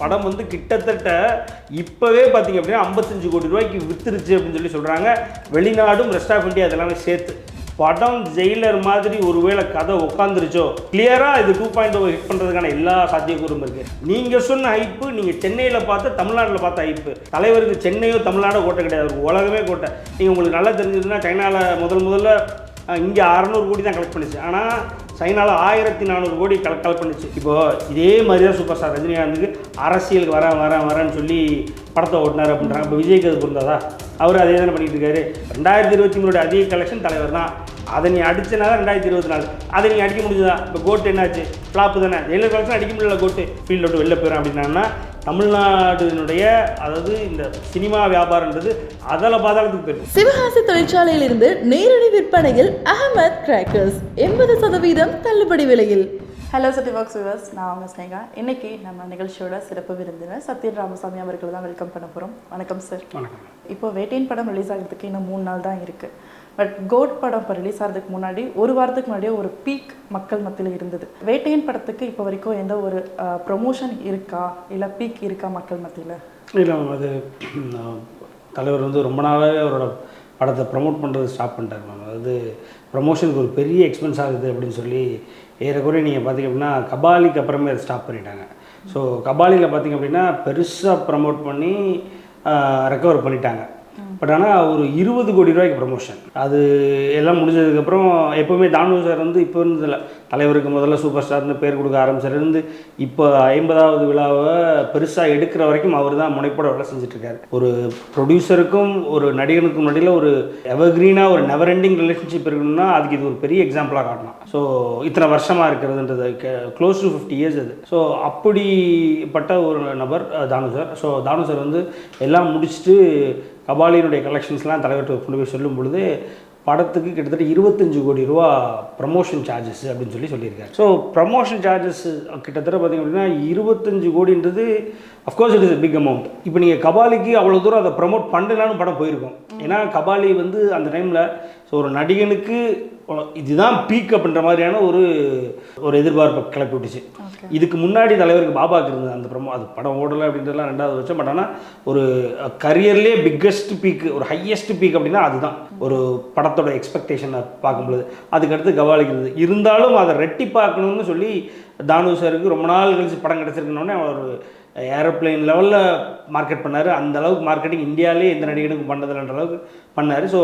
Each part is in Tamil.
படம் வந்து கிட்டத்தட்ட இப்போவே பார்த்தீங்க அப்படின்னா ஐம்பத்தஞ்சு கோடி ரூபாய்க்கு வித்துருச்சு அப்படின்னு சொல்லி சொல்கிறாங்க வெளிநாடும் ரெஸ்ட் ஆஃப் இந்தியா அதெல்லாமே சேர்த்து. படம் ஜெயிலர் மாதிரி ஒருவேளை கதை உட்காந்துருச்சோ கிளியராக இது டூ பாயிண்ட் ஹிட் oh பண்ணுறதுக்கான எல்லா சாத்தியக்கூறும் இருக்குது நீங்கள் சொன்ன ஹைப்பு நீங்கள் சென்னையில் பார்த்து தமிழ்நாட்டில் பார்த்த ஹைப்பு தலைவருக்கு சென்னையோ தமிழ்நாடோ கோட்டை கிடையாது. உலகமே கோட்டை. நீங்கள் உங்களுக்கு நல்லா தெரிஞ்சதுன்னா சைனாவில் முதல் முதல்ல இங்கே அறநூறு கோடி தான் கலெக்ட் பண்ணிச்சு. ஆனால் சைனாவில் ஆயிரத்தி நானூறு கோடி கலெக்ட் கலெக்ட் பண்ணுச்சு இப்போது இதே மாதிரி தான் சூப்பர் ஸ்டார் ரஜினிகாந்துக்கு அரசியலுக்கு வரேன் வரேன் வரேன்னு சொல்லி படத்தை ஓட்டினார் அப்படின்றாங்க. இப்போ விஜய்க்கு அது பொருந்தாதா? அவர் அதே தானே பண்ணிகிட்டு இருக்காரு. ரெண்டாயிரத்தி இருபத்தி மூணு அதிக கலெக்ஷன் தலைவர் தான். அதை நீ அடிச்சனால ரெண்டாயிரத்தி இருபத்தி நாலு. அதை நீ அடிக்க முடிஞ்சதா? இப்போ கோட்டு என்னாச்சு? ஃப்ளாப்பு தானே. ஜெயிலர் கலெக்ஷன் அடிக்க முடியல கோட்டு ஃபீல்டு விட்டு வெளில போயிடும் அப்படின்னா தமிழ்நாடுனுடைய அதாவது இந்த சினிமா வியாபாரன்றது அதில் பாதாளத்துக்கு போயிருக்கு சிவகாசி தொழிற்சாலையிலிருந்து நேரடி விற்பனையில் அகமத் கிராக்கர்ஸ் எண்பது சதவீதம் தள்ளுபடி விலையில். ஹலோ சிட்டி ஒர்க்ஸ் விவர்ஸ் நான் அவங்க ஸ்னேகா இன்னைக்கு நம்ம நிகழ்ச்சியோட சிறப்பு விருந்தினர் சத்யன் ராமசாமி அவர்கள் தான் வெல்கம் பண்ண போகிறோம் வணக்கம் சார் வணக்கம். இப்போ வேட்டையின் படம் ரிலீஸ் ஆகிறதுக்கு இன்னும் மூணு நாள் தான் இருக்குது பட் கோட் படம் இப்போ ரிலீஸ் ஆகிறதுக்கு முன்னாடி ஒரு வாரத்துக்கு முன்னாடியே ஒரு பீக் மக்கள் மத்தியில் இருந்தது. வேட்டையின் படத்துக்கு இப்போ வரைக்கும் எந்த ஒரு ப்ரொமோஷன் இருக்கா? இல்லை பீக் இருக்கா மக்கள் மத்தியில்? இல்லை மேம் அது தலைவர் வந்து ரொம்ப நாளாகவே அவரோட படத்தை ப்ரமோட் பண்ணுறது ஸ்டாப் பண்ணிட்டார் மேம் அதாவது ப்ரமோஷனுக்கு ஒரு பெரிய எக்ஸ்பென்ஸ் ஆகுது அப்படின்னு சொல்லி ஏறக்குறைய நீங்கள் பார்த்தீங்க அப்படின்னா கபாலிக்கு அப்புறமே அதை ஸ்டாப் பண்ணிட்டாங்க. ஸோ கபாலியில் பார்த்தீங்க அப்படின்னா பெருசாக ப்ரமோட் பண்ணி ரெக்கவர் பண்ணிட்டாங்க. பட் ஆனால் ஒரு இருபது கோடி ரூபாய்க்கு ப்ரமோஷன் அது எல்லாம் முடிஞ்சதுக்கப்புறம் எப்போவுமே தானு சார் வந்து இப்போ இருந்ததில்ல தலைவருக்கு முதல்ல சூப்பர் ஸ்டார்னு பேர் கொடுக்க ஆரம்பிச்சிருந்து இப்போ ஐம்பதாவது விழாவை பெருசாக எடுக்கிற வரைக்கும் அவர் தான் முனைப்போட வேலை செஞ்சுட்ருக்காரு. ஒரு ப்ரொடியூசருக்கும் ஒரு நடிகனுக்கும் நடுவில் ஒரு எவர்கிரீனாக ஒரு நெவர் எண்டிங் ரிலேஷன்ஷிப் இருக்கணும்னா அதுக்கு இது ஒரு பெரிய எக்ஸாம்பிளாக காட்டணும் ஸோ இத்தனை வருஷமாக இருக்கிறதுன்றது க்ளோஸ் டு ஃபிஃப்டி இயர்ஸ் அது. ஸோ அப்படிப்பட்ட ஒரு நபர் தானு சார் ஸோ தானு சார் வந்து எல்லாம் முடிச்சுட்டு கபாலியினுடைய கலெக்ஷன்ஸ்லாம் தலைவர்கிட்ட கொண்டு போய் சொல்லும் பொழுது படத்துக்கு கிட்டத்தட்ட இருபத்தஞ்சு கோடி ரூபா ப்ரமோஷன் சார்ஜஸ் அப்படின்னு சொல்லி சொல்லியிருக்காரு. ஸோ ப்ரமோஷன் சார்ஜஸ் கிட்டத்தட்ட பார்த்திங்க அப்படின்னா இருபத்தஞ்சு கோடின்றது of course it is big amount இப்போ நீங்கள் கபாலிக்கு அவ்வளோ தூரம் அதை ப்ரமோட் பண்ணலான்னு படம் போயிருக்கோம். ஏன்னா கபாலி வந்து அந்த டைமில் ஸோ ஒரு நடிகனுக்கு இதுதான் பீக் அப்படின்ற மாதிரியான ஒரு ஒரு எதிர்பார்ப்பை கிளப்பி விட்டுச்சு. இதுக்கு முன்னாடி தலைவருக்கு பாபாக்கு இருந்தது அந்த ப்ரமோ அது படம் ஓடலை அப்படின்றதுலாம் ரெண்டாவது வச்சோம் பட் ஆனால் ஒரு கரியர்லேயே பிக்கஸ்ட் பீக் ஒரு ஹையஸ்ட் பீக் அப்படின்னா அதுதான். ஒரு படத்தோட எக்ஸ்பெக்டேஷனை பார்க்கும்பொழுது. அதுக்கடுத்து கவாலிக்கு இருந்தது. இருந்தாலும் அதை ரெட்டி பார்க்கணும்னு சொல்லி தானு சாருக்கு ரொம்ப நாள் கழிச்சு படம் கிடச்சிருக்கணுன்னே அவர் ஏரோப்ளேன் லெவலில் மார்க்கெட் பண்ணார். அந்த அளவுக்கு மார்க்கெட்டிங் இந்தியாவிலே எந்த நடிகனுக்கும் பண்ணதில்லைன்ற அளவுக்கு பண்ணார். ஸோ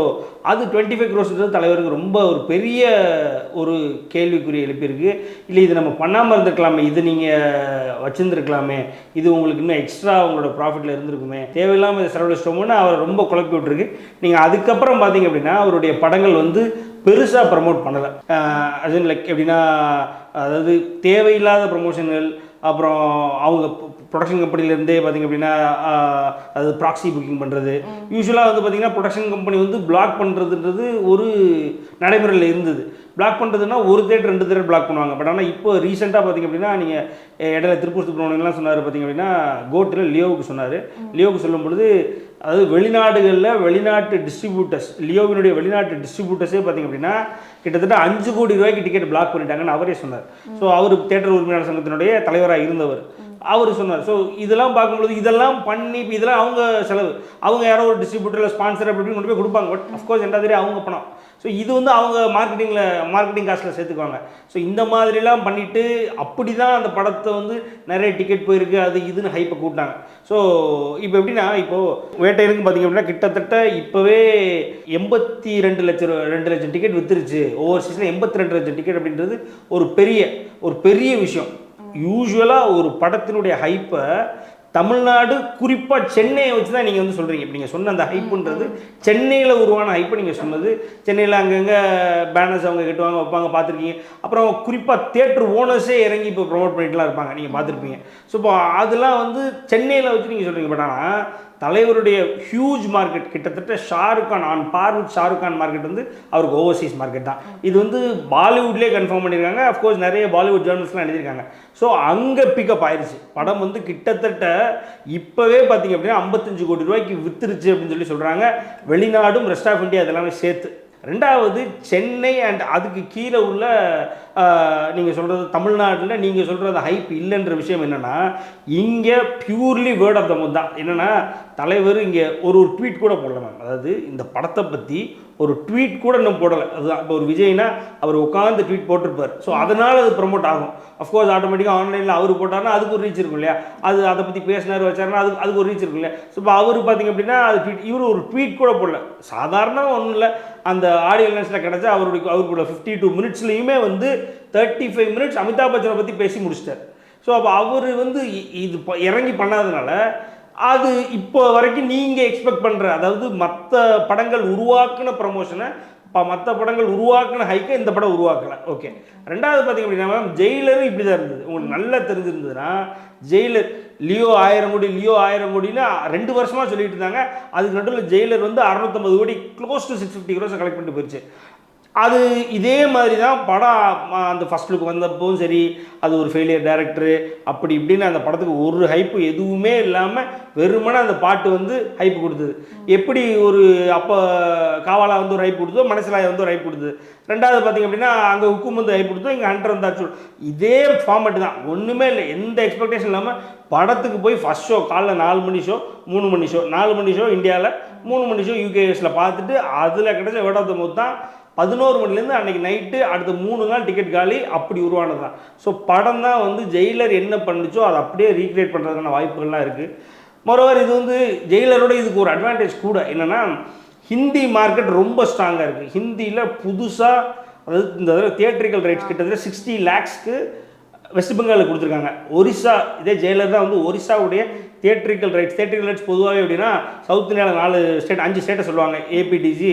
அது டுவெண்ட்டி ஃபைவ் க்ரோஸ்ன்றது தலைவருக்கு ரொம்ப ஒரு பெரிய ஒரு கேள்விக்குறி எழுப்பியிருக்கு. இல்லை இது நம்ம பண்ணாமல் இருந்திருக்கலாமே இது நீங்கள் வச்சுருந்துருக்கலாமே இது உங்களுக்கு இன்னும் எக்ஸ்ட்ரா உங்களோட ப்ராஃபிட்டில் இருந்திருக்குமே தேவையில்லாமல் இதை செலவழிச்சிட்டோமோன்னு அவர் ரொம்ப குழப்பி விட்டுருக்கு. நீங்கள் அதுக்கப்புறம் பார்த்தீங்க அப்படின்னா அவருடைய படங்கள் வந்து பெருசாக ப்ரமோட் பண்ணலை. அது லைக் எப்படின்னா அதாவது தேவையில்லாத ப்ரமோஷன்கள் அப்புறம் அவங்க ப்ரொடக்ஷன் கம்பெனிலேருந்தே பார்த்திங்க அப்படின்னா ஆஹ், அதாவது ப்ராக்ஸி புக்கிங் பண்ணுறது யூஸ்வலாக வந்து பார்த்திங்கன்னா ப்ரொடக்ஷன் கம்பெனி வந்து பிளாக் பண்ணுறதுன்றது ஒரு நடைமுறையில் இருந்தது. பிளாக் பண்ணுறதுன்னா ஒரு தேட்டர் ரெண்டு தேட்டர் பிளாக் பண்ணுவாங்க. பட் ஆனால் இப்போ ரீசெண்டாக பார்த்திங்க அப்படின்னா நீங்கள் இடையில திருப்பூர் சுப்ரமணியன்லாம் சொன்னார் பார்த்திங்க அப்படின்னா கோட்டில் லியோவுக்கு சொன்னார். லியோவுக்கு சொல்லும் பொழுது அதாவது வெளிநாடுகளில் வெளிநாட்டு டிஸ்ட்ரிபியூட்டர்ஸ் லியோவினுடைய வெளிநாட்டு டிஸ்ட்ரிபியூட்டர்ஸே பார்த்திங்க அப்படின்னா கிட்டத்தட்ட அஞ்சு கோடி ரூபாய்க்கு டிக்கெட் பிளாக் பண்ணிட்டாங்கன்னு அவரே சொன்னார். ஸோ அவர் தேட்டர் உரிமையாளர் சங்கத்தினுடைய தலைவராக இருந்தவர். அவர் சொன்னார். ஸோ இதெல்லாம் பார்க்கும்பொழுது இதெல்லாம் பண்ணி இப்போ இதெல்லாம் அவங்க செலவு. அவங்க யாரோ ஒரு டிஸ்ட்ரிபியூட்டரில் ஸ்பான்சர் அப்படி இப்படின்னு கொண்டு போய் கொடுப்பாங்க. பட் அஃப்கோர்ஸ் ரெண்டாவது அவங்க பணம். ஸோ இது வந்து அவங்க மார்க்கெட்டிங்கில் மார்க்கெட்டிங் காஸ்ட்டில் சேர்த்துக்குவாங்க. ஸோ இந்த மாதிரிலாம் பண்ணிவிட்டு அப்படி தான் அந்த படத்தை வந்து நிறைய டிக்கெட் போயிருக்கு அது இதுன்னு ஹைப்பை கூட்டாங்க ஸோ இப்போ எப்படின்னா இப்போது வேட்டையருக்கு பார்த்தீங்க அப்படின்னா கிட்டத்தட்ட இப்போவே எண்பத்தி ரெண்டு லட்சம் ரெண்டு லட்சம் டிக்கெட் வித்துருச்சு. ஓவர்சீஸில் எண்பத்தி ரெண்டு லட்சம் டிக்கெட் அப்படின்றது ஒரு பெரிய ஒரு பெரிய விஷயம். யூஸ்வலாக ஒரு படத்தினுடைய ஹைப்பை தமிழ்நாடு குறிப்பாக சென்னையை வச்சு தான் நீங்கள் வந்து சொல்கிறீங்க இப்போ நீங்கள் சொன்ன அந்த ஹைப்புன்றது சென்னையில் உருவான ஹைப்பை நீங்கள் சொன்னது. சென்னையில் அங்கங்கே பேனர்ஸ் அவங்க கட்டுவாங்க வைப்பாங்க பார்த்துருக்கீங்க. அப்புறம் குறிப்பாக தேட்டர் ஓனர்ஸே இறங்கி இப்போ ப்ரொமோட் பண்ணிட்டுலாம் இருப்பாங்க. நீங்கள் பார்த்துருப்பீங்க. ஸோ இப்போ அதெல்லாம் வந்து சென்னையில் வச்சு நீங்கள் சொல்கிறீங்க பட் ஆனால் தலைவருடைய ஹியூஜ் மார்க்கெட் கிட்டத்தட்ட Shahrukh Khan on par with Shahrukh Khan market வந்து அவருக்கு ஓவர்சீஸ் மார்க்கெட் தான். இது வந்து பாலிவுட்லேயே கன்ஃபார்ம் பண்ணியிருக்காங்க அஃப்கோர்ஸ் நிறைய பாலிவுட் ஜேர்னல்ஸ்லாம் எழுதியிருக்காங்க. ஸோ அங்கே பிக்கப் ஆயிடுச்சு படம் வந்து கிட்டத்தட்ட இப்போவே பார்த்தீங்க அப்படின்னா ஐம்பத்தஞ்சு கோடி ரூபாய்க்கு வித்துருச்சு அப்படின்னு சொல்லி சொல்கிறாங்க வெளிநாடும் ரெஸ்ட் ஆஃப் இந்தியா இதெல்லாமே சேர்த்து. ரெண்டாவது சென்னை அண்ட் அதுக்கு கீழே உள்ள நீங்கள் சொல்கிறது தமிழ்நாட்டில் நீங்கள் சொல்கிறது ஹைப் இல்லைன்ற விஷயம் என்னென்னா இங்கே purely word of the mouth தான். என்னென்னா தலைவர் இங்கே ஒரு ஒரு ட்வீட் கூட போடல மேம் அதாவது இந்த படத்தை பற்றி ஒரு ட்வீட் கூட இன்னும் போடலை. அதுதான் இப்போ ஒரு விஜய்னா அவர் உட்காந்து ட்வீட் போட்டிருப்பார். ஸோ அதனால் அது ப்ரமோட் ஆகும். அஃப்கோர்ஸ் ஆட்டோமேட்டிக்காக ஆன்லைனில் அவர் போட்டார்னா அதுக்கு ஒரு ரீச் இருக்கும் இல்லையா? அது அதை பற்றி பேசினார் வச்சார்னா அது அதுக்கு ஒரு ரீச் இருக்கும் இல்லையா? ஸோ இப்போ அவர் பார்த்தீங்க அப்படின்னா அது ட்வீட் இவர் ஒரு ட்வீட் கூட போடல. சாதாரண ஒன்றும் இல்லை அந்த ஆடியோ லென்ஸில் கிடச்சா அவருடைய அவருக்குள்ள ஃபிஃப்டி டூ மினிட்ஸ்லையுமே வந்து தேர்ட்டி ஃபைவ் மினிட்ஸ் அமிதாப் பச்சனை பற்றி பேசி முடிச்சிட்டார். ஸோ அப்போ அவர் வந்து இது ப- இறங்கி பண்ணாதனால அது இப்போ வரைக்கும் நீங்கள் எக்ஸ்பெக்ட் பண்ணுற அதாவது மற்ற படங்கள் உருவாக்குன ப்ரமோஷனை இப்போ மற்ற படங்கள் உருவாக்குன ஹைக்கை இந்த படம் உருவாக்கலை. ஓகே ரெண்டாவது பார்த்தீங்க அப்படின்னா மேம் ஜெயிலரும் இப்படி தான் இருந்தது. உங்களுக்கு நல்லா தெரிஞ்சிருந்ததுன்னா ஜெயிலர் லியோ ஆயிரம் கோடி லியோ ஆயிரம் கோடின்னு ரெண்டு வருஷமாக சொல்லிட்டு இருந்தாங்க. அதுக்கு நடுவில் ஜெயிலர் வந்து அறுநூத்தம்பது crore close to six fifty crores collect பண்ணிட்டு போயிடுச்சு அது இதே மாதிரி தான் படம் அந்த ஃபஸ்ட் லுக் வந்தப்பவும் சரி அது ஒரு ஃபெயிலியர் டேரக்டரு அப்படி இப்படின்னு அந்த படத்துக்கு ஒரு ஹைப்பு எதுவுமே இல்லாமல் வெறுமனே அந்த பாட்டு வந்து ஹைப்பு கொடுத்தது. எப்படி ஒரு அப்போ காவாலா வந்து ஒரு ஹைப் கொடுத்ததோ மனசிலாய வந்து ஒரு ஹைப் கொடுத்தது. ரெண்டாவது பார்த்தீங்க அப்படின்னா அங்கே உக்கும் வந்து ஹைப் கொடுத்தோம் இங்கே ஹண்ட்ரட் வந்தாச்சு. இதே ஃபார்மேட் தான். ஒன்றுமே இல்லை. எந்த எக்ஸ்பெக்டேஷன் இல்லாமல் படத்துக்கு போய் ஃபஸ்ட் ஷோ காலைல நாலு மணி ஷோ மூணு மணி ஷோ நாலு மணி ஷோ இந்தியாவில் மூணு மணி ஷோ யூகேஎஸில் பார்த்துட்டு அதில் கிடைச்ச வேர்ட் ஆஃப் த மவுத் தான் பதினோரு மணிலேருந்து அன்னைக்கு நைட்டு அடுத்த மூணு நாள் டிக்கெட் காலி அப்படி உருவானது தான் ஸோ படம் தான் வந்து ஜெயிலர் என்ன பண்ணுச்சோ அதை அப்படியே ரீக்ரியேட் பண்ணுறதுக்கான வாய்ப்புகள்லாம் இருக்குது மொரோவர் இது வந்து ஜெயிலரோட இதுக்கு ஒரு அட்வான்டேஜ் கூட. என்னென்னா ஹிந்தி மார்க்கெட் ரொம்ப ஸ்ட்ராங்காக இருக்குது ஹிந்தியில் புதுசாக அதாவது இந்த தடவை தியேட்டரிக்கல் ரைட்ஸ் கிட்டத்தட்ட சிக்ஸ்டி லேக்ஸ்க்கு வெஸ்ட் பெங்காலில் கொடுத்துருக்காங்க. ஒரிசா இதே ஜெயிலர் தான் வந்து ஒரிசாவுடைய தியேட்டரிக்கல் ரைட்ஸ் தியேட்டரிக்கல் ரைட்ஸ் பொதுவாகவே எப்படின்னா சவுத் இந்தியாவில் நாலு ஸ்டேட் அஞ்சு ஸ்டேட்டை சொல்லுவாங்க. ஏபிடிசி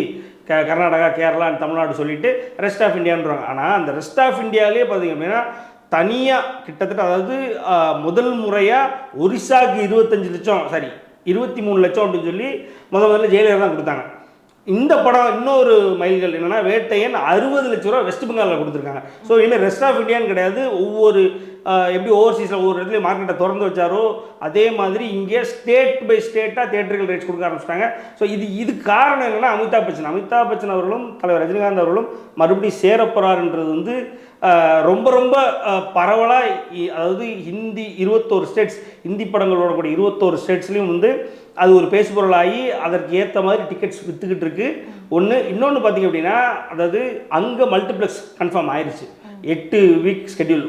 கர்நாடகா கேரளா அண்ட் தமிழ்நாடு சொல்லிட்டு ரெஸ்ட் ஆஃப் இந்தியான்றாங்க ஆனால் அந்த ரெஸ்ட் ஆஃப் இந்தியாவிலே பார்த்தீங்க அப்படின்னா தனியாக கிட்டத்தட்ட அதாவது முதல் முறையாக ஒரிசாவுக்கு இருபத்தஞ்சு லட்சம் சாரி இருபத்தி மூணு லட்சம் அப்படின்னு சொல்லி முதல் முதல்ல ஜெயிலர் தான் கொடுத்தாங்க. இந்த படம் இன்னொரு மைல்கள் என்னென்னா வேட்டையன் அறுபது லட்ச ரூபா வெஸ்ட் பெங்காலில் கொடுத்துருக்காங்க. ஸோ இனிமேல் ரெஸ்ட் ஆஃப் இந்தியான்னு கிடையாது. ஒவ்வொரு எப்படி ஓவர்சீஸில் ஒவ்வொரு இடத்துல மார்க்கெட்டை திறந்து வச்சாரோ அதே மாதிரி இங்கே ஸ்டேட் பை ஸ்டேட்டாக தேட்டர்கள் ரேட்ஸ் கொடுக்க ஆரம்பிச்சிட்டாங்க. ஸோ இது இது காரணம் என்னன்னா அமிதாப் பச்சன். அமிதாப் பச்சன் அவர்களும் தலைவர் ரஜினிகாந்த் அவர்களும் மறுபடியும் சேரப்போறாருன்றது வந்து ரொம்ப ரொம்ப பரவலாக அதாவது ஹிந்தி இருபத்தோரு ஸ்டேட்ஸ் ஹிந்தி படங்களோட கூட இருபத்தோரு ஸ்டேட்ஸ்லையும் வந்து அது ஒரு பேசுபொருளாகி அதற்கு ஏற்ற மாதிரி டிக்கெட்ஸ் விற்றுக்கிட்டு இருக்கு ஒன்று இன்னொன்று பார்த்தீங்க அப்படின்னா அதாவது அங்கே மல்டிப்ளெக்ஸ் கன்ஃபார்ம் ஆயிடுச்சு எட்டு வீக் ஸ்கெடியூல்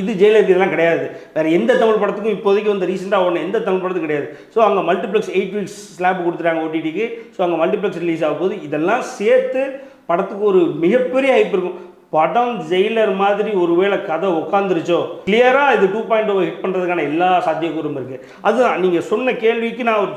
இது ஜெயிலருக்கு இதெல்லாம் கிடையாது. வேறு எந்த தமிழ் படத்துக்கும் இப்போதைக்கு வந்து ரீசெண்டாக ஒன்று எந்த தமிழ் படத்துக்கும் கிடையாது. ஸோ அங்கே மல்டிப்ளெக்ஸ் எயிட் வீக்ஸ் ஸ்லாப் கொடுத்துட்டாங்க ஓடிடிக்கு ஸோ அங்கே மல்டிப்ளெக்ஸ் ரிலீஸ் ஆகும் போது இதெல்லாம் சேர்த்து படத்துக்கு ஒரு மிகப்பெரிய ஹைப் இருக்கும். படம் ஜெயிலர் மாதிரி ஒருவேளை கதை உட்காந்துருச்சோ கிளியராக இது two point O oh hit பண்ணுறதுக்கான எல்லா சாத்தியக்கூறும் இருக்குது அதுதான் நீங்கள் சொன்ன கேள்விக்கு நான் ஒரு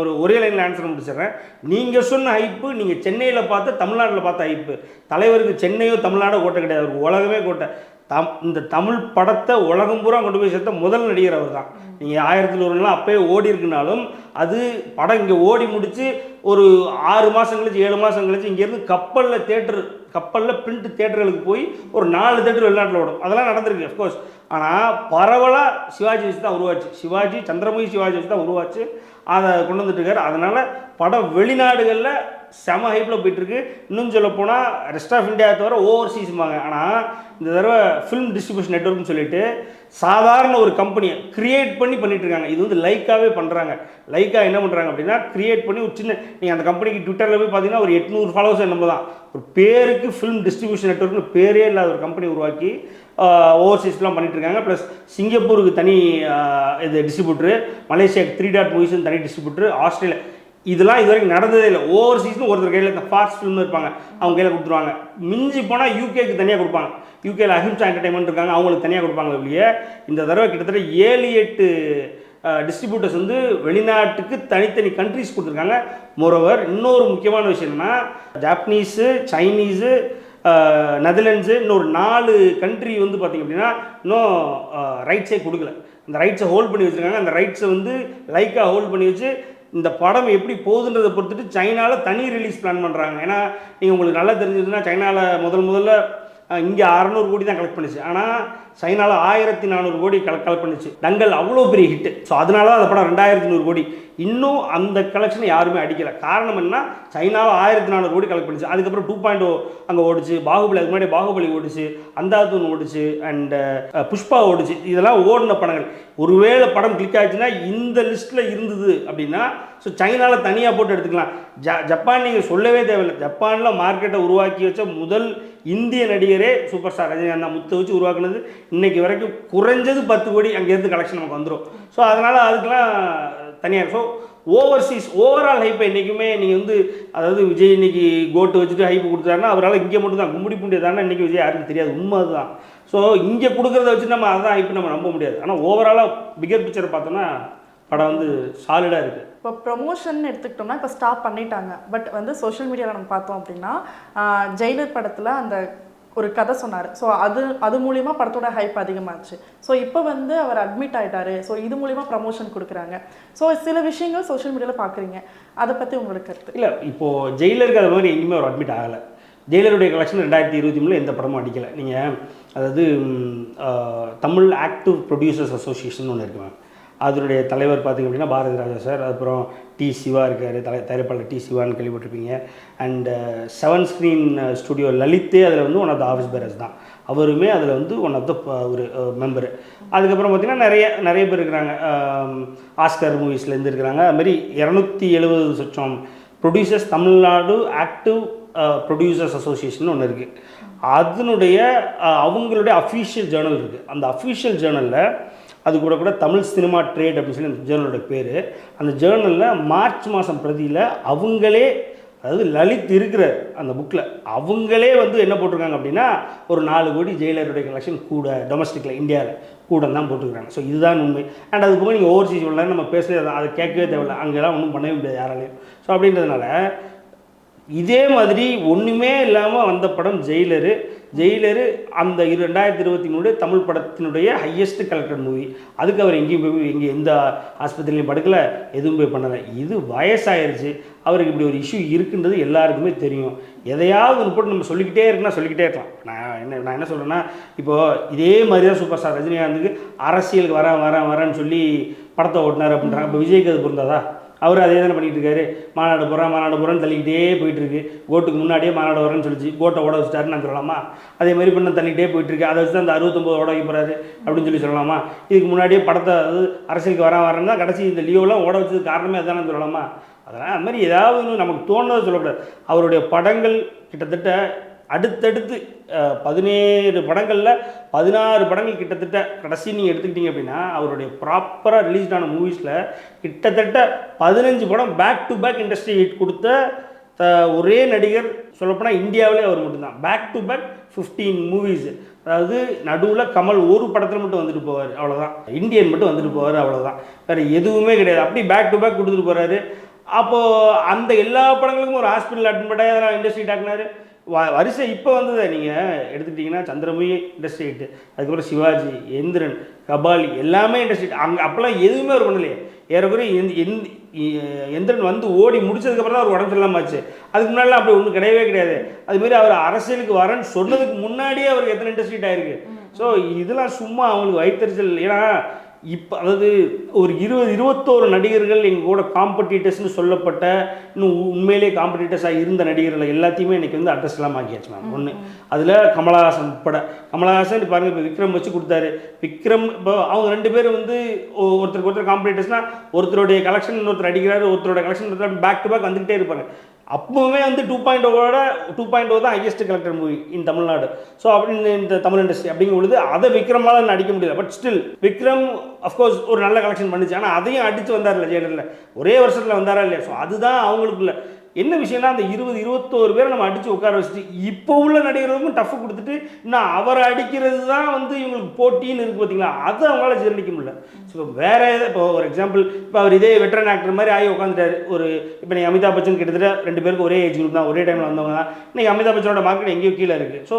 ஒரு ஒரே லைனில் ஆன்சர் முடிச்சிடுறேன். நீங்கள் சொன்ன ஹைப்பு நீங்கள் சென்னையில் பார்த்து தமிழ்நாட்டில் பார்த்த ஹைப்பு தலைவருக்கு சென்னையோ தமிழ்நாடோ கோட்டை கிடையாது. உலகமே கோட்டை. தம் இந்த தமிழ் படத்தை உலகம் பூரா கொண்டு போய் சேர்த்த முதல் நடிகர் அவர் தான் நீங்கள் ஆயிரத்தில் ஒருலாம் அப்போயே ஓடி இருக்குனாலும் அது படம் இங்கே ஓடி முடித்து ஒரு ஆறு மாதம் கழிச்சு ஏழு மாதம் கழிச்சு இங்கேருந்து கப்பலில் தேட்டர் கப்பலில் பிரிண்ட் தேட்டர்களுக்கு போய் ஒரு நாலு தேட்டர் வெளிநாட்டில் ஓடும். அதெல்லாம் நடந்திருக்கு அஃப்கோர்ஸ் ஆனால் பரவலாக சிவாஜி வச்சு தான் உருவாச்சு. சிவாஜி சந்திரமுகி சிவாஜி வச்சு தான் உருவாச்சு. அதை கொண்டு வந்துட்டுருக்காரு அதனால் படம் வெளிநாடுகளில் செம ஹைப்பில் போயிட்டுருக்கு. இன்னும் சொல்ல போனால் ரெஸ்ட் ஆஃப் இந்தியா தவிர ஓவர்சீஸ்மாங்க ஆனால் இந்த தடவை ஃபிலிம் டிஸ்ட்ரிபியூஷன் நெட்வொர்க்னு சொல்லிட்டு சாதாரண ஒரு கம்பெனியை கிரியேட் பண்ணி பண்ணிட்டு இருக்காங்க இது வந்து லைக்காகவே பண்ணுறாங்க லைக்காக என்ன பண்ணுறாங்க அப்படின்னா கிரியேட் பண்ணி ஒரு சின்ன நீங்கள் அந்த கம்பெனிக்கு ட்விட்டரில் போய் பார்த்தீங்கன்னா ஒரு எட்நூறு ஃபாலோவர்ஸ் நம்ம தான். ஒரு பேருக்கு ஃபிலிம் டிஸ்ட்ரிபியூஷன் நெட்ஒர்க்னு பேரே இல்லாத ஒரு கம்பெனி உருவாக்கி ஓவர்சீஸ்லாம் பண்ணிட்டு இருக்காங்க ப்ளஸ் சிங்கப்பூருக்கு தனி இது டிஸ்ட்ரிபியூட்ரு மலேசியாவுக்கு த்ரீ டாட் மூவிஸ்னு தனி டிஸ்ட்ரிபியூட்ரு ஆஸ்திரேலியா இதெல்லாம் இது வரைக்கும் நடந்ததே இல்லை. ஓவர்சீஸ்னு ஒருத்தர் கையில் இந்த ஃபாஸ்ட் ஃபிலிம் இருப்பாங்க. அவங்க கையில் கொடுத்துருவாங்க. மிஞ்சி போனால் யூகேக்கு தனியாக கொடுப்பாங்க. யூகேயில் அஹிம்சா என்டர்டைன்மெண்ட் இருக்காங்க. அவங்களுக்கு தனியாக கொடுப்பாங்க இல்லையே இந்த தடவை கிட்டத்தட்ட ஏழு எட்டு டிஸ்ட்ரிபியூட்டர்ஸ் வந்து வெளிநாட்டுக்கு தனித்தனி கண்ட்ரிஸ் கொடுத்துருக்காங்க. மோரோவர் இன்னொரு முக்கியமான விஷயம் என்னென்னா ஜாப்பனீஸு சைனீஸு நெதர்லாண்ட்ஸு இன்னொரு நாலு கண்ட்ரி வந்து பார்த்திங்க அப்படின்னா இன்னும் ரைட்ஸே கொடுக்கல. அந்த ரைட்ஸை ஹோல்ட் பண்ணி வச்சுருக்காங்க. அந்த ரைட்ஸை வந்து லைக்காக ஹோல்ட் பண்ணி வச்சு இந்த படம் எப்படி போகுதுன்றதை பொறுத்துட்டு சைனாவில் தனி ரிலீஸ் பிளான் பண்ணுறாங்க ஏன்னா நீங்கள் உங்களுக்கு நல்லா தெரிஞ்சதுன்னா சைனாவில் முதல் முதல்ல இங்கே அறநூறு கோடி தான் கலெக்ட் பண்ணுச்சு. ஆனால் சைனாவில் ஆயிரத்தி நானூறு கோடி கலெக்ட் கலெக்ட் பண்ணுச்சு. தங்கல் அவ்வளோ பெரிய ஹிட்டு ஸோ அதனால தான் அந்த படம் ரெண்டாயிரத்தி நூறு கோடி. இன்னும் அந்த கலெக்ஷனை யாருமே அடிக்கல. காரணம் என்ன? சைனாவில் ஆயிரத்தி நானூறு கோடி கலெக்ட் பண்ணுச்சு. அதுக்கப்புறம் டூ பாயிண்ட் ஓ oh அங்கே ஓடிச்சு. பாகுபலி அதுக்கு முன்னாடி பாகுபலி ஓடிச்சு. அந்தாதூன் ஓடிச்சு. அண்ட் புஷ்பா ஓடிச்சு. இதெல்லாம் ஓடின படங்கள். ஒருவேளை படம் கிளிக் ஆச்சுன்னா இந்த லிஸ்ட்டில் இருந்தது அப்படின்னா ஸோ சைனாவில் தனியாக போட்டு எடுத்துக்கலாம். ஜ ஜப்பான் நீங்கள் சொல்லவே தேவையில்லை. ஜப்பானில் மார்க்கெட்டை உருவாக்கி வச்ச முதல் இந்திய நடிகரே சூப்பர் ஸ்டார் ரஜினிகாந்த் தான். முத்தை வச்சு உருவாக்குனது. இன்றைக்கி வரைக்கும் குறைஞ்சது பத்து கோடி அங்கேருந்து கலெக்ஷன் நமக்கு வந்துடும் ஸோ அதனால் அதுக்கெலாம் தனியாக ஸோ ஓவர்சீஸ் ஓவரால் ஹைப்பை என்றைக்குமே நீங்கள் வந்து அதாவது விஜய் இன்னைக்கு கோட்டு வச்சுட்டு ஹைப் கொடுத்தாருன்னா அவரால் இங்கே மட்டும் தான் கும்படி பூண்டி தானே இன்றைக்கி விஜய் யாருக்கும் தெரியாது. உண்மை அதுதான். ஸோ இங்கே கொடுக்குறத வச்சு நம்ம அதான் ஹைப்பு நம்ம நம்ப முடியாது. ஆனால் ஓவராலாக பிகர் பிக்சரை பார்த்தோன்னா படம் வந்து சாலிடாக இருக்குது இப்போ ப்ரொமோஷன் எடுத்துக்கிட்டோம்னா இப்போ ஸ்டாப் பண்ணிட்டாங்க. பட் வந்து சோஷியல் மீடியாவில் நம்ம பார்த்தோம் அப்படின்னா ஜெயிலர் படத்தில் அந்த ஒரு கதை சொன்னார். ஸோ அது அது மூலிமா படத்தோட ஹைப் அதிகமாச்சு. ஸோ இப்போ வந்து அவர் அட்மிட் ஆகிட்டாரு ஸோ இது மூலிமா ப்ரமோஷன் கொடுக்குறாங்க. ஸோ சில விஷயங்கள் சோஷியல் மீடியாவில் பார்க்குறீங்க. அதை பற்றி உங்களுக்கு கருத்து? இல்லை இப்போது ஜெயிலருக்கு அது மாதிரி எங்கேயுமே ஒரு அட்மிட் ஆகலை. ஜெயிலருடைய கலெக்ஷன் ரெண்டாயிரத்தி இருபத்தி மூணில் எந்த படமும் அடிக்கலை. நீங்கள் அதாவது தமிழ் ஆக்டிவ் ப்ரொடியூசர்ஸ் அசோசியேஷன் ஒன்று இருக்கு மேம் அதனுடைய தலைவர் பார்த்திங்க அப்படின்னா பாரதி ராஜா சார். அப்புறம் டி சிவா இருக்கார். தலை தயாரிப்பாளர் டி சிவான்னு கேள்விப்பட்டிருப்பீங்க. அண்டு செவன் ஸ்க்ரீன் ஸ்டுடியோ லலித்தே அதில் வந்து one of the office bearers தான். அவருமே அதில் வந்து ஒன் ஆஃப் த ஒரு uh, மெம்பரு அதுக்கப்புறம் பார்த்திங்கன்னா நிறைய நிறைய பேர் இருக்கிறாங்க. Um, ஆஸ்கர் மூவிஸ்லேருந்து இருக்கிறாங்க. அதுமாரி இரநூத்தி எழுபது சொச்சம் producers Tamil Nadu active producers association ஒன்று இருக்குது அதனுடைய uh, அவங்களுடைய அஃபீஷியல் ஜேர்னல் இருக்குது அந்த அஃபீஷியல் ஜேர்னலில் அது கூட கூட தமிழ் சினிமா ட்ரேட் அப்படின்னு சொல்லி அந்த ஜேர்னலோட பேர். அந்த ஜேர்னலில் மார்ச் மாதம் பிரதியில் அவங்களே அதாவது லலித் இருக்கிற அந்த புக்கில் அவங்களே வந்து என்ன போட்டிருக்காங்க அப்படின்னா ஒரு நாலு கோடி ஜெயிலருடைய கலெக்ஷன் கூட டொமஸ்டிக்கில் இந்தியாவில் கூட தான் போட்டுருக்காங்க ஸோ இதுதான் உண்மை. அண்ட் அது போக நீங்கள் ஓவர்சீஸ் உள்ள நம்ம பேசுறது அதை கேட்கவே தேவையில்லை. அங்கெல்லாம் ஒன்றும் பண்ணவே முடியாது யாராலையும். ஸோ அப்படின்றதுனால இதே மாதிரி ஒன்றுமே இல்லாமல் வந்த படம் ஜெயிலரு. ஜெயிலரு அந்த இரு ரெண்டாயிரத்தி இருபத்தி மூணு தமிழ் படத்தினுடைய ஹையஸ்ட் கலெக்டர் மூவி அதுக்கு அவர் எங்கேயும் போய் எங்கே எந்த ஆஸ்பத்திரிலையும் படுக்கலை எதுவும் போய் பண்ணலை. இது வயசாயிருச்சு. அவருக்கு இப்படி ஒரு இஷ்யூ இருக்குன்றது எல்லாருக்குமே தெரியும். எதையாவது ரிப்போர்ட் போட்டு நம்ம சொல்லிக்கிட்டே இருக்குன்னா சொல்லிக்கிட்டே இருக்கலாம். நான் என்ன நான் என்ன சொல்கிறேன்னா இப்போது இதே மாதிரி தான் சூப்பர் ஸ்டார் ரஜினிகாந்துக்கு அரசியலுக்கு வரேன் வரேன் வரேன்னு சொல்லி படத்தை ஓட்டினார் அப்படின்றாங்க. இப்போ விஜய்க்கு அது பொருந்தாதா? அவர் அதே தானே பண்ணிகிட்டு இருக்காரு. மாநாடு போகிறேன் மாநாடு போகிறேன்னு தள்ளிக்கிட்டே போயிட்டு இருக்கு கோட்டுக்கு முன்னாடியே மாநாடு வரேன்னு சொல்லிச்சு. கோட்டை ஓட வச்சிட்டாருன்னு நான் சொல்லலாமா? அதே மாதிரி பண்ண தள்ளிக்கிட்டே போயிட்டு இருக்கு அதை வச்சு தான் அந்த அறுபத்தொம்பது ஓட வைக்க போகிறாரு அப்படின்னு சொல்லி சொல்லலாமா? இதுக்கு முன்னாடியே படத்தை அது அரசியலுக்கு வரேன் வரேன்னா கடைசி இந்த லீவெல்லாம் ஓட வச்சதுக்கு காரணமே அதானே சொல்லலாமா? அதனால் அது மாதிரி ஏதாவது ஒன்று நமக்கு தோணுனதை சொல்லக்கூடாது. அவருடைய படங்கள் கிட்டத்தட்ட அடுத்தடுத்து பதினேழு படங்களில் பதினாறு படங்கள் கிட்டத்தட்ட கடைசி நீங்கள் எடுத்துக்கிட்டீங்க அப்படின்னா அவருடைய ப்ராப்பராக ரிலீஸ் ஆன மூவிஸில் கிட்டத்தட்ட பதினஞ்சு படம் back to back industry hit கொடுத்த த- ஒரே நடிகர் சொல்லப்போனால் இந்தியாவிலே அவர் மட்டும்தான். Back to back fifteen movies அதாவது நடுவில் கமல் ஒரு படத்தில் மட்டும் வந்துட்டு போவார் அவ்வளோதான் இந்தியன் மட்டும் வந்துட்டு போவார் அவ்வளோதான் வேறு எதுவுமே கிடையாது. அப்படி பேக் டு பேக் கொடுத்துட்டு போகிறாரு அப்போது அந்த எல்லா படங்களுக்கும் ஒரு ஹாஸ்பிட்டல் அட்மிட் ஆகி அதெல்லாம் இண்டஸ்ட்ரி டாக்குனாரு? வரிசை இப்போ வந்ததை நீங்கள் எடுத்துக்கிட்டிங்கன்னா சந்திரமுகி இண்டஸ்ட்ரி ஹிட்டு அதுக்கப்புறம் சிவாஜி எந்திரன் கபாலி எல்லாமே இண்டஸ்ட்ரி அங்கே அப்போல்லாம் எதுவுமே அவர் பண்ணலையே. ஏறக்குறைய எந்திரன் வந்து ஓடி முடிச்சதுக்கப்புறம் தான் அவர் உடம்பு சரியில்லாமாச்சு அதுக்கு முன்னாடிலாம் அப்படி ஒன்றும் கிடையவே கிடையாது. அதுமாரி அவர் அரசியலுக்கு வரேன்னு சொன்னதுக்கு முன்னாடியே அவருக்கு எத்தனை இண்டஸ்ட்ரி ஆயிருக்கு. ஸோ இதெல்லாம் சும்மா அவங்களுக்கு வயிற்றுச்சல். ஏன்னா இப்போ அதாவது ஒரு இருபது இருபத்தோரு நடிகர்கள் எங்கள் கூட காம்படிட்டர்ஸ்னு சொல்லப்பட்ட இன்னும் உ- உண்மையிலேயே காம்படிட்டர்ஸாக இருந்த நடிகர்கள் எல்லாத்தையுமே இன்றைக்கி வந்து அட்ரஸ் எல்லாம் ஆக்கியாச்சு மேம் ஒன்று அதில் கமலஹாசன் உட்பட கமலஹாசன் பாருங்கள் இப்போ விக்ரம் வச்சு கொடுத்தாரு. விக்ரம் இப்போ அவங்க ரெண்டு பேரும் வந்து ஒருத்தருக்கு ஒருத்தர் காம்படிட்டர்ஸ்னால் ஒருத்தருடைய கலெக்ஷன் இன்னொருத்தர் அடிக்கிறாரு ஒருத்தரோட கலெக்ஷன் பேக் டு பேக் வந்துகிட்டே இருப்பாங்க அப்பவுமே வந்து டூ பாயிண்ட் ஓவோட டூ பாயிண்ட் ஓ தான் highest collector movie in Tamil Nadu. So அப்படின்னு இந்த தமிழ் இண்டஸ்ட்ரி அப்படிங்கும் பொழுது அதை விக்ரமால நடிக்க முடியல. பட் ஸ்டில் விக்ரம் அஃப்கோர்ஸ் ஒரு நல்ல கலெக்ஷன் பண்ணுச்சு. ஆனால் அதையும் அடித்து வந்தார்ல ஜெயலலில் ஒரே வருஷத்தில் வந்தாரா இல்லையா? ஸோ அதுதான் அவங்களுக்குள்ள. என்ன விஷயம்னா அந்த இருபது இருபத்தோரு பேரை நம்ம அடித்து உட்கார வச்சுட்டு இப்போ உள்ள நடிகர்களுக்கும் டஃப் கொடுத்துட்டு இன்னும் அவரை அடிக்கிறது தான் வந்து இவங்களுக்கு போட்டின்னு இருக்குது பார்த்தீங்களா அது அவங்களால ஜீரணிக்க முடியல. ஸோ வேற இப்போ ஒரு எக்ஸாம்பிள் இப்போ அவர் இதே வெட்டரன் ஆக்டர் மாதிரி ஆகி உட்காந்துட்டார் ஒரு இப்போ நீங்கள் அமிதாப் பச்சன் கிட்டத்தட்ட ரெண்டு பேருக்கு ஒரே ஏஜ் குரூப் தான் ஒரே டைமில் வந்தவங்க தான். இன்னைக்கு அமிதாப் பச்சனோட மார்க்கெட் எங்கேயோ கீழே இருக்குது ஸோ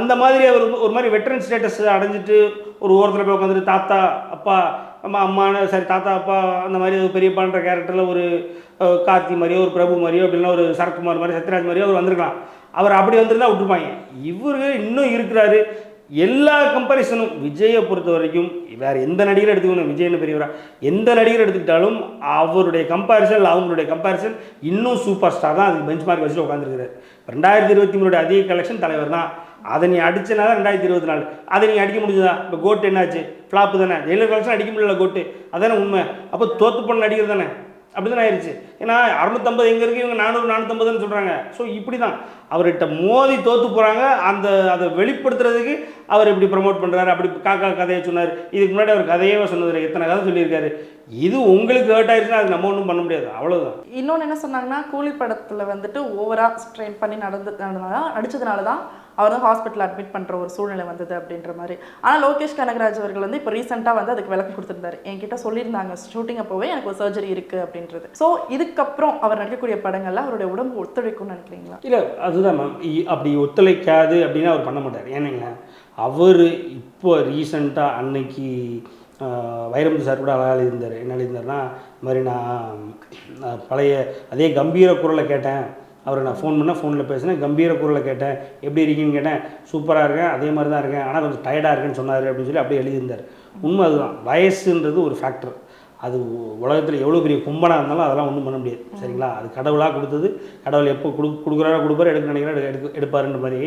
அந்த மாதிரி அவர் ஒரு மாதிரி வெட்டரன் ஸ்டேட்டஸ் அடைஞ்சிட்டு ஒரு ஓரத்தில் போய் உட்காந்துட்டு தாத்தா அப்பா அம்மா அம்மான சரி தாத்தா அப்பா அந்த மாதிரி ஒரு பெரியப்பான்ற கேரக்டரில் ஒரு கார்த்தி மாதிரியோ ஒரு பிரபு மாதிரியோ அப்படின்னா ஒரு சரத்குமார் மாதிரி சத்யராஜ் மாதிரியோ அவர் வந்திருக்கலாம். அவர் அப்படி வந்திருந்தா விட்டுருப்பாங்க. இவரு இன்னும் இருக்கிறாரு. எல்லா கம்பேரிசனும் விஜயை பொறுத்த வரைக்கும் வேறு எந்த நடிகரை எடுத்துக்கணும். விஜய்னு பெரியவரா? எந்த நடிகர் எடுத்துக்கிட்டாலும் அவருடைய கம்பேரிசன் அவங்களுடைய கம்பேரிசன் இன்னும் சூப்பர் ஸ்டார் தான் அதுக்கு பெஞ்ச் மார்க் வச்சுட்டு உட்காந்துருக்காரு ரெண்டாயிரத்தி இருபத்தி மூணுடைய அதிக கலெக்ஷன் தலைவர் தான் அதை நீ அடிச்சனா தான் ரெண்டாயிரத்தி இருபத்தி நாலு. அதை நீ அடிக்க முடிஞ்சதா? இப்போ கோட்டு என்னாச்சு? ஃப்ளாப்பு தானே. ஜெயிலர் கலெக்ஷன் அடிக்க முடியல கோட்டு அதானே உண்மை. அப்போ தோத்து பொண்ணு நடிகர் தானே? அப்படி தானே ஆயிடுச்சு ஏன்னா அறுநூத்தம்பது எங்கே இருக்கு இவங்க நானூறு நானூற்றம்பதுன்னு சொல்கிறாங்க ஸோ இப்படி தான் அவர்கிட்ட மோதி தோத்து போகிறாங்க அந்த அதை வெளிப்படுத்துறதுக்கு அவர் இப்படி ப்ரமோட் பண்ணுறாரு அப்படி காக்கா கதையை சொன்னார். இதுக்கு முன்னாடி அவர் கதையே சொன்னது எத்தனை கதை சொல்லியிருக்காரு. இது உங்களுக்கு ஹர்ட் ஆயிடுச்சுன்னா அது நம்ம ஒன்றும் பண்ண முடியாது. அவ்வளோதான் இன்னொன்று என்ன சொன்னாங்கன்னா கூலி படத்தில் வந்துட்டு ஓவராக ஸ்ட்ரெயின் பண்ணி நடந்ததுனால நடிச்சதுனால தான் அவர் வந்து ஹாஸ்பிட்டல் அட்மிட் பண்ணுற ஒரு சூழ்நிலை வந்தது அப்படின்ற மாதிரி. ஆனால் லோகேஷ் கனகராஜ் அவர்கள் வந்து இப்போ ரீசெண்டாக வந்து அதுக்கு விளக்கம் கொடுத்துருந்தாரு. என்கிட்ட சொல்லியிருந்தாங்க ஷூட்டிங் அப்போவே எனக்கு ஒரு சர்ஜரி இருக்குது அப்படின்றது. ஸோ இதுக்கப்புறம் அவர் நடிக்கக்கூடிய படங்கள்ல அவருடைய உடம்பு ஒத்துழைக்கும்னு நினைக்கிறீங்களா? இல்லை அதுதான் மேம் அப்படி ஒத்துழைக்காது அப்படின்னு அவர் பண்ண மாட்டார். ஏனுங்க அவர் இப்போ ரீசண்டாக அன்னைக்கு வைரமுத்து சார் கூட அழகாக இருந்தார் என்ன எழுதியிருந்தாருன்னா இந்த மாதிரி நான் பழைய அதே கம்பீர குரலை கேட்டேன். அவரை நான் ஃபோன் பண்ணால் ஃபோனில் பேசினேன் கம்பீர குரலை கேட்டேன். எப்படி இருக்கீங்கன்னு கேட்டேன். சூப்பராக இருக்கேன் அதே மாதிரி தான் இருக்கேன். ஆனால் கொஞ்சம் டயர்டாக இருக்கேன்னு சொன்னார் அப்படின்னு சொல்லி அப்படியே எழுதியிருந்தார். உண்மை அதுதான். வயசுன்றது ஒரு ஃபேக்டர் அது உலகத்தில் எவ்வளோ பெரிய கும்பனாக இருந்தாலும் அதெல்லாம் ஒன்றும் பண்ண முடியாது. சரிங்களா? அது கடவுளாக கொடுத்தது கடவுள் எப்போ கொடு கொடுக்குறாரோ கொடுப்பாரு எடுக்க நினைக்கிறாரு எடுக்க எடுப்பாருன்ற மாதிரி.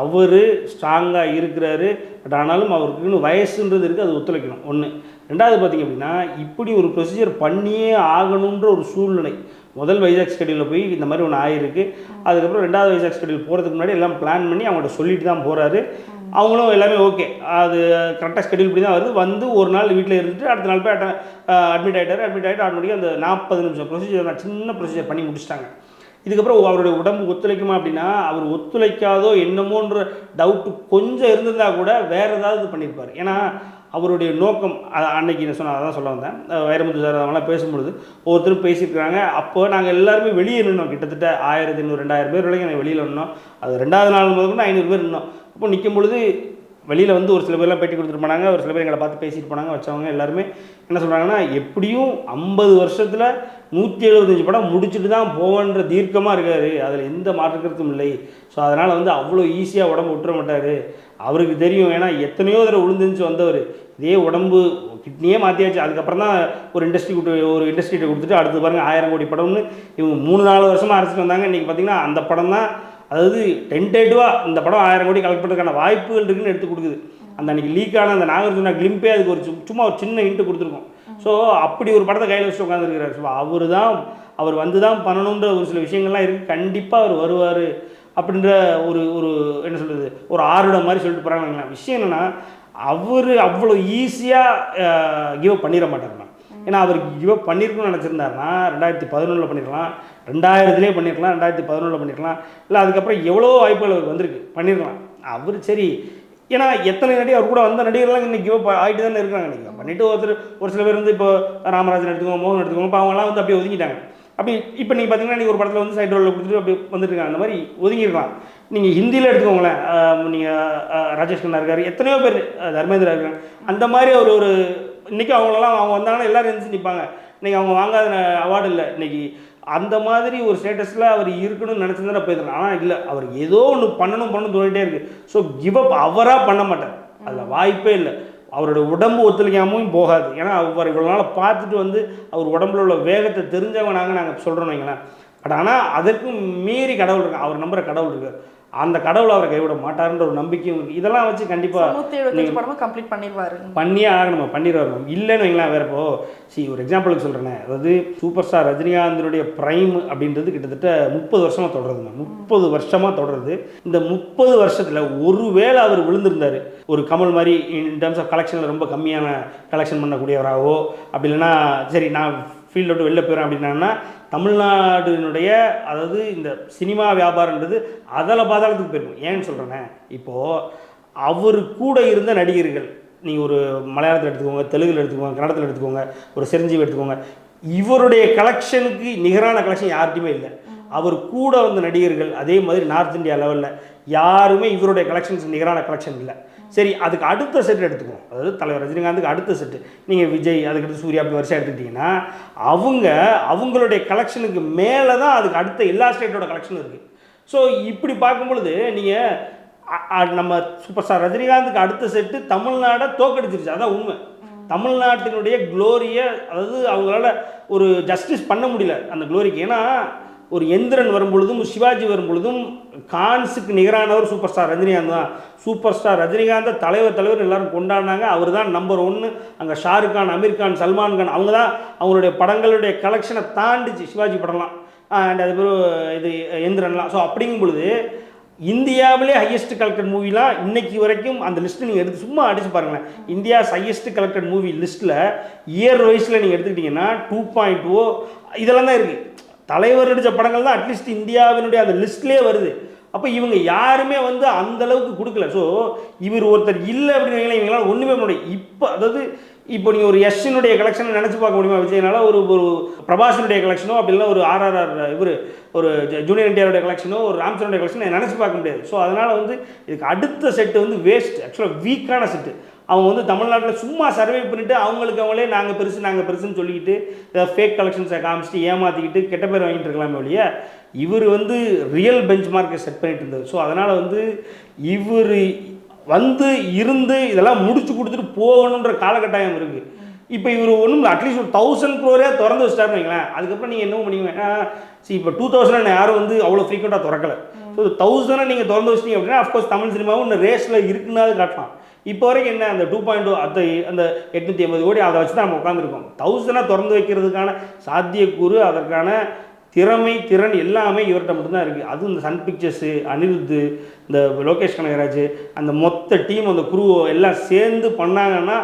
அவர் ஸ்ட்ராங்காக இருக்கிறாரு. பட் ஆனாலும் அவருக்கு இன்னும் வயசுன்றது இருக்குது அது ஒத்துழைக்கணும். ஒன்று ரெண்டாவது பார்த்தீங்க அப்படின்னா இப்படி ஒரு ப்ரொசீஜர் பண்ணியே ஆகணுன்ற ஒரு சூழ்நிலை. முதல் வைஜாக் ஸ்கெடியூலில் போய் இந்த மாதிரி ஒன்று ஆயிருக்கு. அதுக்கப்புறம் ரெண்டாவது வைஜாக் ஸ்கெடியூல் போகிறதுக்கு முன்னாடி எல்லாம் பிளான் பண்ணி அவங்கள்ட்ட சொல்லிட்டு தான் போகிறாரு அவங்களும் எல்லாமே ஓகே அது கரெக்டாக ஷெடியூல் இப்படி தான் வருது. வந்து ஒரு நாள் வீட்டில் இருந்துட்டு அடுத்த நாள் போய் அட்மிட் ஆகிட்டார் அட்மிட் ஆகிட்டு ஆட்டோமேட்டிக்காக அந்த நாற்பது நிமிஷம் ப்ரொசீஜர் தான் சின்ன ப்ரொசீஜர் பண்ணி முடிச்சிட்டாங்க. இதுக்கப்புறம் அவருடைய உடம்பு ஒத்துழைக்குமா அப்படின்னா அவர் ஒத்துழைக்காதோ என்னமோன்ற டவுட்டு கொஞ்சம் இருந்திருந்தா கூட வேறு ஏதாவது பண்ணியிருப்பார் ஏன்னா அவருடைய நோக்கம் அன்னைக்கு நான் சொன்ன அதான் சொல்ல வந்தேன். வைரமுத்து சார் அவங்களாம் பேசும்பொழுது ஒவ்வொருத்தரும் பேசியிருக்கிறாங்க. அப்போ நாங்கள் எல்லாருமே வெளியே நின்னோம். கிட்டத்தட்ட ஆயிரத்தி ஐநூறு ரெண்டாயிரம் பேர் வரைக்கும் நாங்கள் வெளியில் நின்னோம். அது ரெண்டாவது நாள் முதல் கூட ஐநூறு பேர் நின்னோம். அப்போ நிற்கும் பொழுது வெளியில் வந்து ஒரு சில பேர்லாம் பேட்டி கொடுத்துட்டு போனாங்க. ஒரு சில பேர் எங்களை பார்த்து பேசிட்டு போனாங்க வச்சவங்க எல்லாருமே. என்ன சொல்கிறாங்கன்னா எப்படியும் ஐம்பது வருஷத்தில் நூற்றி எழுபத்தஞ்சு படம் முடிச்சுட்டு தான் போவன்ற தீர்க்கமாக இருக்கார். அதில் எந்த மாற்றுக்கருத்தும் இல்லை. ஸோ அதனால் வந்து அவ்வளோ ஈஸியாக உடம்பு விட்டுற மாட்டார். அவருக்கு தெரியும். ஏன்னா எத்தனையோ தடவை விழுந்துச்சு வந்தவர். இதே உடம்பு கிட்னியே மாற்றியாச்சு அதுக்கப்புறம் தான் ஒரு இண்டஸ்ட்ரி கொடுத்து ஒரு இண்டஸ்ட்ரிகிட்ட கொடுத்துட்டு அடுத்து பாருங்கள் ஆயிரம் கோடி படம்னு இவங்க மூணு நாலு வருஷமாக அரைச்சிட்டு வந்தாங்க. இன்றைக்கி பார்த்தீங்கன்னா அந்த படம் தான் அதாவது டென்டேட்டிவாக இந்த படம் ஆயிரம் கோடி கலெக்ட் பண்ணுறதுக்கான வாய்ப்புகள் இருக்குன்னு எடுத்து கொடுக்குது. அந்த அன்றைக்கி லீக் ஆன அந்த நாகார்ஜுனா கிளிம்பே அதுக்கு ஒரு சும்மா ஒரு சின்ன ஹிண்ட் கொடுத்துருக்கோம். ஸோ அப்படி ஒரு படத்தை கையில் வச்சுட்டு உட்காந்துருக்கிறார் ஸோ அவர் தான் அவர் வந்து தான் பண்ணணுன்ற ஒரு சில விஷயங்கள்லாம் இருக்குது கண்டிப்பாக அவர் வருவார் அப்படின்ற ஒரு ஒரு என்ன சொல்கிறது ஒரு ஆறுட மாதிரி சொல்லிட்டு போகிறாங்க விஷயம் என்னென்னா அவர் அவ்வளோ ஈஸியாக கிவ் அப் பண்ணிட மாட்டாருண்ணா ஏன்னா அவர் கிவ் அப் பண்ணியிருக்கணும்னு நினச்சிருந்தாருன்னா ரெண்டாயிரத்தி பதினொன்றில் பண்ணிருக்கலாம். ரெண்டாயிரத்துலேயே பண்ணியிருக்கலாம் ரெண்டாயிரத்தி பதினொன்றில் பண்ணியிருக்கலாம் இல்லை அதுக்கப்புறம் எவ்வளோ வாய்ப்புகள் அவருக்கு வந்திருக்கு? பண்ணியிருக்கலாம் அவர் சரி. ஏன்னா எத்தனை நடிகர் அவர் கூட வந்த நடிகர்லாம் இன்னைக்கு கிவ் ஆகிட்டு தானே இருக்கிறாங்க நீங்கள் பண்ணிட்டு ஒருத்தர் ஒரு சில பேர் வந்து இப்போ ராமராஜன் எடுத்துக்கோங்க மோகன் எடுத்துக்கோங்க இப்போ அவங்கலாம் வந்து அப்படியே ஒதுங்கிட்டாங்க. அப்படி இப்போ நீங்கள் பார்த்தீங்கன்னா நீங்கள் ஒரு படத்தில் வந்து சைடு ரோலில் கொடுத்துட்டு அப்படி வந்துட்டுருக்காங்க. அந்த மாதிரி ஒதுங்கிருக்கலாம் நீங்கள் ஹிந்தியில் எடுத்துக்கோங்களேன் நீங்கள் ராஜேஷ் கண்ணா இருக்காரு எத்தனையோ பேர் தர்மேந்திரா இருக்காங்க. அந்த மாதிரி ஒரு ஒரு இன்றைக்கி அவங்களெல்லாம் அவங்க வந்தாங்கன்னா எல்லாரும் எழுந்து நிற்பாங்க இன்றைக்கி அவங்க வாங்காத அவார்டு இல்லை. இன்றைக்கி அந்த மாதிரி ஒரு ஸ்டேட்டஸில் அவர் இருக்கணும்னு நினச்சிருந்தா போயிருக்கலாம் ஆனால் இல்லை அவர் ஏதோ ஒன்று பண்ணணும் பண்ணணும் தோணிட்டே இருக்குது ஸோ கிவ் அப் அவராக பண்ண மாட்டார். அதில் வாய்ப்பே இல்லை. அவரோட உடம்பு ஒத்துழைக்காமலும் போகாது. ஏன்னா அவர் இவ்வளோ நாள் பார்த்துட்டு வந்து அவர் உடம்புல உள்ள வேகத்தை தெரிஞ்சவங்க நாங்கள் நாங்கள் சொல்கிறோம் வைங்களேன். பட் ஆனால் அதற்கும் மீறி கடவுள் இருக்கு அவர் நம்புற கடவுள் இருக்கு அந்த கடவுள் அவரை கைவிட மாட்டாருன்ற ஒரு நம்பிக்கையும் இதெல்லாம் வச்சு கண்டிப்பாக நூற்றி எழுபத்தஞ்சு படமும் கம்ப்ளீட் பண்ணிடுவாரு பண்ணியே ஆகணும் பண்ணிடுவார் இல்லைன்னு வைங்களேன் வேற இப்போ சி ஒரு எக்ஸாம்பிளுக்கு சொல்கிறேனே அதாவது சூப்பர் ஸ்டார் ரஜினிகாந்தனுடைய ப்ரைம் அப்படின்றது கிட்டத்தட்ட முப்பது வருஷமாக தொடருது மேம் முப்பது வருஷமாக தொடருது. இந்த முப்பது வருஷத்தில் ஒருவேளை அவர் விழுந்திருந்தார். ஒரு கமல் மாதிரி இன் டர்ம்ஸ் ஆஃப் கலெக்ஷனில் ரொம்ப கம்மியான கலெக்ஷன் பண்ணக்கூடியவராகவோ அப்படி இல்லைன்னா சரி நான் ஃபீல்டு விட்டு வெளில போயிடுறேன் அப்படின்னா தமிழ்நாடுனுடைய அதாவது இந்த சினிமா வியாபாரன்றது அதில் பாதாளத்துக்கு போயிருக்கும் ஏன்னு சொல்கிறேனே இப்போது அவர் கூட இருந்த நடிகர்கள் நீங்கள் ஒரு மலையாளத்தில் எடுத்துக்கோங்க தெலுங்கில் எடுத்துக்கோங்க கன்னடத்தில் எடுத்துக்கோங்க ஒரு சிரஞ்சீவி எடுத்துக்கோங்க இவருடைய கலெக்ஷனுக்கு நிகரான கலெக்ஷன் யார்கிட்டையுமே இல்லை. அவர் கூட வந்த நடிகர்கள் அதே மாதிரி நார்த் இந்தியா லெவலில் யாருமே இவருடைய கலெக்ஷன்ஸ் நிகரான கலெக்ஷன் இல்லை. சரி அதுக்கு அடுத்த செட் எடுத்துக்குவோம் அதாவது தலைவர் ரஜினிகாந்துக்கு அடுத்த செட்டு நீங்கள் விஜய் அதுக்கடுத்து சூர்யா அப்படி வருஷம் எடுத்துக்கிட்டிங்கன்னா அவங்க அவங்களுடைய கலெக்ஷனுக்கு மேலே தான் அதுக்கு அடுத்த எல்லா ஸ்டேட்டோட கலெக்ஷனும் இருக்குது ஸோ இப்படி பார்க்கும் பொழுது நீங்கள் நம்ம சூப்பர் ஸ்டார் ரஜினிகாந்துக்கு அடுத்த செட்டு தமிழ்நாடை தோக்கடிச்சிருச்சு. அதான் உண்மை. தமிழ்நாட்டினுடைய க்ளோரியை அதாவது அவங்களால ஒரு ஜஸ்டிஸ் பண்ண முடியல அந்த க்ளோரிக்கு ஏன்னா ஒரு எந்திரன் வரும்பொழுதும் சிவாஜி வரும்பொழுதும் கான்ஸுக்கு நிகரானவர் சூப்பர் ஸ்டார் ரஜினிகாந்த் தான். சூப்பர் ஸ்டார் ரஜினிகாந்த் தலைவர் தலைவர் எல்லாரும் கொண்டாடினாங்க. அவர் தான் நம்பர் ஒன்று அங்கே ஷாருக் கான் அமீர் கான் சல்மான் கான் அவங்க தான் அவங்களுடைய படங்களுடைய கலெக்ஷனை தாண்டிச்சு சிவாஜி படம்லாம். அண்ட் அது பிறகு இது எந்திரன்லாம். ஸோ அப்படிங்கும் பொழுது இந்தியாவிலே ஹையஸ்ட் கலெக்டட் மூவிலாம் இன்னைக்கு வரைக்கும் அந்த லிஸ்ட்டு நீங்கள் எடுத்து சும்மா அடிச்சு பாருங்களேன். இந்தியாஸ் ஹையஸ்ட் கலெக்டட் மூவி லிஸ்ட்டில் இயர் வைஸில் நீங்கள் எடுத்துக்கிட்டிங்கன்னா டூ பாயிண்ட் ஓ oh, இதெல்லாம் தான் இருக்குது தலைவர் நடித்த படங்கள் தான் அட்லீஸ்ட் இந்தியாவினுடைய அந்த லிஸ்ட்லேயே வருது. அப்போ இவங்க யாருமே வந்து அந்த அளவுக்கு கொடுக்கல. ஸோ இவர் ஒருத்தர் இல்லை அப்படின்னு இவங்களால ஒன்றுமே பண்ண முடியும் இப்போ அதாவது இப்போ நீங்கள் ஒரு யஷ்னுடைய கலெக்ஷனை நினச்சி பார்க்க முடியுமா விஜயனால? ஒரு ஒரு பிரபாஷனுடைய கலெக்ஷனோ அப்படி இல்லைன்னா ஒரு ஆர்ஆர்ஆர் இவர் ஒரு ஜூனியர் என்டிஆருடைய கலெக்ஷனோ ஒரு ராம்சனுடைய கலெக்ஷனை நினச்சி பார்க்க முடியாது. ஸோ அதனால் வந்து இதுக்கு அடுத்த செட்டு வந்து வேஸ்ட் ஆக்சுவலாக வீக்கான செட்டு அவங்க வந்து தமிழ்நாட்டில் சும்மா சர்வே பண்ணிவிட்டு அவங்களுக்கு அவங்களே நாங்கள் பெருசு நாங்கள் பெருசுன்னு சொல்லிக்கிட்டு ஃபேக் கலெக்ஷன்ஸை காமிச்சிட்டு ஏமாற்றிக்கிட்டு கெட்ட பேர் வாங்கிட்டு இருக்கலாமே ஒழிய இவர் வந்து ரியல் பெஞ்ச் மார்க்கை செட் பண்ணிட்டு இருந்தார். ஸோ அதனால் வந்து இவர் வந்து இருந்து இதெல்லாம் முடிச்சு கொடுத்துட்டு போகணுன்ற காலகட்டாயம் இருக்குது இப்போ இவர் ஒன்றும் அட்லீஸ்ட் ஒரு தௌசண்ட் க்ரோரே திறந்து வச்சிட்டாருன்னு வைங்களேன். அதுக்கப்புறம் நீங்கள் என்ன பண்ணுவீங்க? see இப்போ டூ தௌசண்ட் யாரும் வந்து அவ்வளோ ஃப்ரீக்வெண்ட்டாக திறக்கல. ஸோ தௌசண்டை நீங்கள் திறந்து வச்சிட்டீங்க அப்படின்னா அஃப்கோர்ஸ் தமிழ் சினிமாவும் இன்னும் ரேஸில் இருக்குன்னாது காட்டலாம். இப்போ வரைக்கும் என்ன அந்த டூ பாயிண்ட் அந்த அந்த எட்நூற்றி ஐம்பது கோடி அதை வச்சு தான் நம்ம உட்காந்துருக்கோம் தௌசண்டாக திறந்து வைக்கிறதுக்கான சாத்தியக்கூறு அதற்கான திறமை திறன் எல்லாமே இவர்கிட்ட மட்டும்தான் இருக்குது அதுவும் இந்த சன் பிக்சர்ஸு அனிருத்து இந்த லோகேஷ் கனகராஜ் அந்த மொத்த டீம் அந்த குருவோ எல்லாம் சேர்ந்து பண்ணாங்கன்னா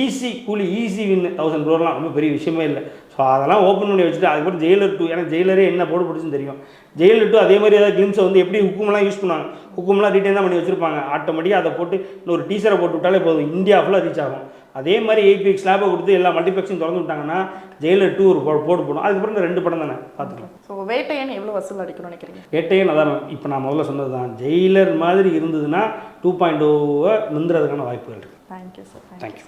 ஈஸி கூலி ஈஸி வின் தௌசண்ட் க்ரோர்லாம் ரொம்ப பெரிய விஷயமே இல்லை. ஸோ அதெல்லாம் ஓப்பன் பண்ணி வச்சுட்டு அதுக்கப்புறம் ஜெயிலர் டூ ஏன்னா ஜெயிலரே என்ன போடு பிடிச்சுன்னு தெரியும். ஜெயிலர் டூ அதே மாதிரி ஏதாவது கிளிம்ஸை வந்து எப்படி ஹுக்குமெல்லாம் யூஸ் பண்ணுவாங்க? ஹுக்குமெல்லாம் ரீட்டைன் தான் பண்ணி வச்சுருப்பாங்க. ஆட்டோமேட்டிக்காக அதை போட்டு இன்னொரு டீச்சரை போட்டு விட்டாலே போதும். இந்தியா ஃபுல்லாக ரீச் ஆகும். அதே மாதிரி எயிட் வீக் ஸ்லாபை கொடுத்து எல்லா மல்டிப்ளெக்ஸும் திறந்து விட்டாங்கன்னா ஜெயிலர் டூ ஒரு போட்டு போடும். அதுக்கப்புறம் இந்த ரெண்டு படம் தானே பார்த்துக்கலாம். ஸோ வேட்டையன் எவ்வளோ வசூல் அடிக்கணும்னு நினைக்கிறீங்க? ஏட்டையே அதான் இப்போ நான் முதல்ல சொன்னது தான் ஜெயிலர் மாதிரி இருந்ததுன்னா டூ பாயிண்ட் ஓவை நிந்துறதுக்கான வாய்ப்புகள் இருக்குது தேங்க்யூ சார் தேங்க்யூ